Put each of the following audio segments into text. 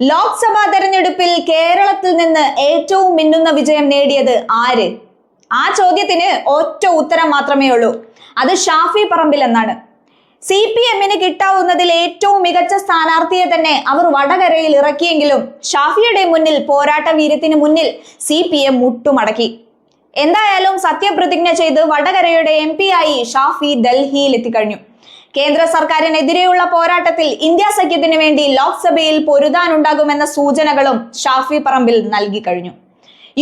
ലോക്സഭാ തെരഞ്ഞെടുപ്പിൽ കേരളത്തിൽ നിന്ന് ഏറ്റവും മിന്നുന്ന വിജയം നേടിയത് ആര്? ആ ചോദ്യത്തിന് ഒറ്റ ഉത്തരം മാത്രമേ ഉള്ളൂ. അത് ഷാഫി പറമ്പിൽ എന്നാണ്. സി പി എമ്മിന് കിട്ടാവുന്നതിൽ ഏറ്റവും മികച്ച സ്ഥാനാർത്ഥിയെ തന്നെ അവർ വടകരയിൽ ഇറക്കിയെങ്കിലും ഷാഫിയുടെ മുന്നിൽ പോരാട്ട വീര്യത്തിന് മുന്നിൽ സി പി എം മുട്ടുമടക്കി. എന്തായാലും സത്യപ്രതിജ്ഞ ചെയ്ത് വടകരയുടെ എം പി ആയി ഷാഫി ഡൽഹിയിൽ എത്തിക്കഴിഞ്ഞു കേന്ദ്ര സർക്കാരിനെതിരെയുള്ള പോരാട്ടത്തിൽ ഇന്ത്യ സഖ്യത്തിന് വേണ്ടി ലോക്സഭയിൽ പൊരുതാനുണ്ടാകുമെന്ന സൂചനകളും ഷാഫി പറമ്പിൽ നൽകി കഴിഞ്ഞു.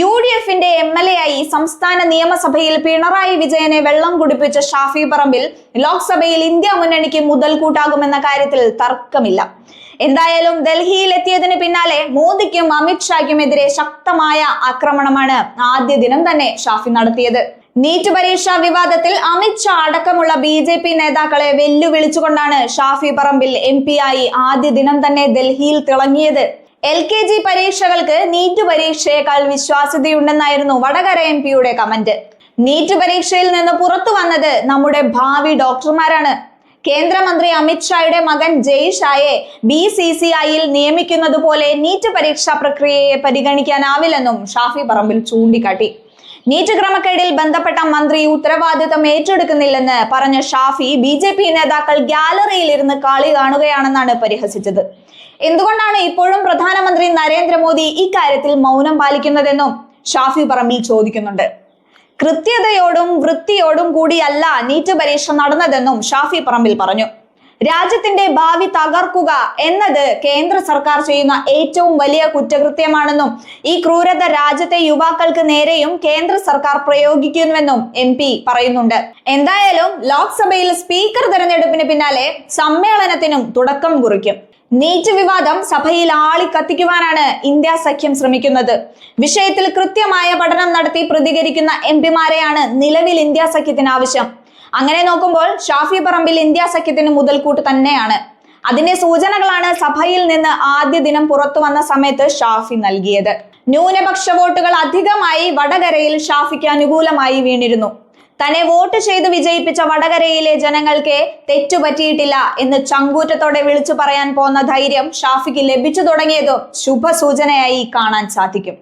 യു ഡി എഫിന്റെ എം എൽ എ ആയി സംസ്ഥാന നിയമസഭയിൽ പിണറായി വിജയനെ വെള്ളം കുടിപ്പിച്ച ഷാഫി പറമ്പിൽ ലോക്സഭയിൽ ഇന്ത്യ മുന്നണിക്ക് മുതൽക്കൂട്ടാകുമെന്ന കാര്യത്തിൽ തർക്കമില്ല. എന്തായാലും ഡൽഹിയിൽ എത്തിയതിന് പിന്നാലെ മോദിക്കും അമിത്ഷായ്ക്കുമെതിരെ ശക്തമായ ആക്രമണമാണ് ആദ്യ ദിനം തന്നെ ഷാഫി നടത്തിയത്. നീറ്റ് പരീക്ഷാ വിവാദത്തിൽ അമിത്ഷാ അടക്കമുള്ള ബി ജെ പി നേതാക്കളെ വെല്ലുവിളിച്ചുകൊണ്ടാണ് ഷാഫി പറമ്പിൽ എം പി ആയി ആദ്യ ദിനം തന്നെ ഡൽഹിയിൽ തിളങ്ങിയത്. എൽ കെ ജി പരീക്ഷകൾക്ക് നീറ്റ് പരീക്ഷയേക്കാൾ വിശ്വാസ്യതയുണ്ടെന്നായിരുന്നു വടകര എം പിയുടെ കമന്റ്. നീറ്റ് പരീക്ഷയിൽ നിന്ന് പുറത്തു വന്നത് നമ്മുടെ ഭാവി ഡോക്ടർമാരാണ്. കേന്ദ്രമന്ത്രി അമിത്ഷായുടെ മകൻ ജയ് ഷായെ ബി സി സി ഐയിൽ നിയമിക്കുന്നത് പോലെ നീറ്റ് പരീക്ഷാ പ്രക്രിയയെ പരിഗണിക്കാനാവില്ലെന്നും ഷാഫി പറമ്പിൽ ചൂണ്ടിക്കാട്ടി. നീറ്റ് ക്രമക്കേടിൽ ബന്ധപ്പെട്ട മന്ത്രി ഉത്തരവാദിത്തം ഏറ്റെടുക്കുന്നില്ലെന്ന് പറഞ്ഞ ഷാഫി ബി ജെ പി നേതാക്കൾ ഗ്യാലറിയിൽ ഇരുന്ന് കളി കാണുകയാണെന്നാണ് പരിഹസിച്ചത്. എന്തുകൊണ്ടാണ് ഇപ്പോഴും പ്രധാനമന്ത്രി നരേന്ദ്രമോദി ഇക്കാര്യത്തിൽ മൗനം പാലിക്കുന്നതെന്നും ഷാഫി പറമ്പിൽ ചോദിക്കുന്നുണ്ട്. കൃത്യതയോടും വൃത്തിയോടും കൂടിയല്ല നീറ്റ് പരീക്ഷ നടന്നതെന്നും ഷാഫി പറമ്പിൽ പറഞ്ഞു. രാജ്യത്തിന്റെ ഭാവി തകർക്കുക എന്നത് കേന്ദ്ര സർക്കാർ ചെയ്യുന്ന ഏറ്റവും വലിയ കുറ്റകൃത്യമാണെന്നും ഈ ക്രൂരത രാജ്യത്തെ യുവാക്കൾക്ക് നേരെയും കേന്ദ്ര സർക്കാർ പ്രയോഗിക്കുന്നുവെന്നും എം പി പറയുന്നുണ്ട്. എന്തായാലും ലോക്സഭയിൽ സ്പീക്കർ തെരഞ്ഞെടുപ്പിന് പിന്നാലെ സമ്മേളനത്തിനും തുടക്കം കുറിക്കും. നീറ്റ് വിവാദം സഭയിൽ ആളി കത്തിക്കുവാനാണ് ഇന്ത്യ സഖ്യം ശ്രമിക്കുന്നത്. വിഷയത്തിൽ കൃത്യമായ പഠനം നടത്തി പ്രതികരിക്കുന്ന എം പിമാരെയാണ് നിലവിൽ ഇന്ത്യ സഖ്യത്തിന് ആവശ്യം അങ്ങനെ നോക്കുമ്പോൾ ഷാഫി പറമ്പിൽ ഇന്ത്യ സഖ്യത്തിന് മുതൽക്കൂട്ട് തന്നെയാണ്. അതിന്റെ സൂചനകളാണ് സഭയിൽ നിന്ന് ആദ്യ ദിനം പുറത്തു വന്ന സമയത്ത് ഷാഫി നൽകിയത്. ന്യൂനപക്ഷ വോട്ടുകൾ അധികമായി വടകരയിൽ ഷാഫിക്ക് അനുകൂലമായി വീണിരുന്നു. തന്നെ വോട്ട് ചെയ്ത് വിജയിപ്പിച്ച വടകരയിലെ ജനങ്ങൾക്ക് തെറ്റുപറ്റിയിട്ടില്ല എന്ന് ചങ്കൂറ്റത്തോടെ വിളിച്ചു പറയാൻ പോന്ന ധൈര്യം ഷാഫിക്ക് ലഭിച്ചു തുടങ്ങിയതും ശുഭസൂചനയായി കാണാൻ സാധിക്കും.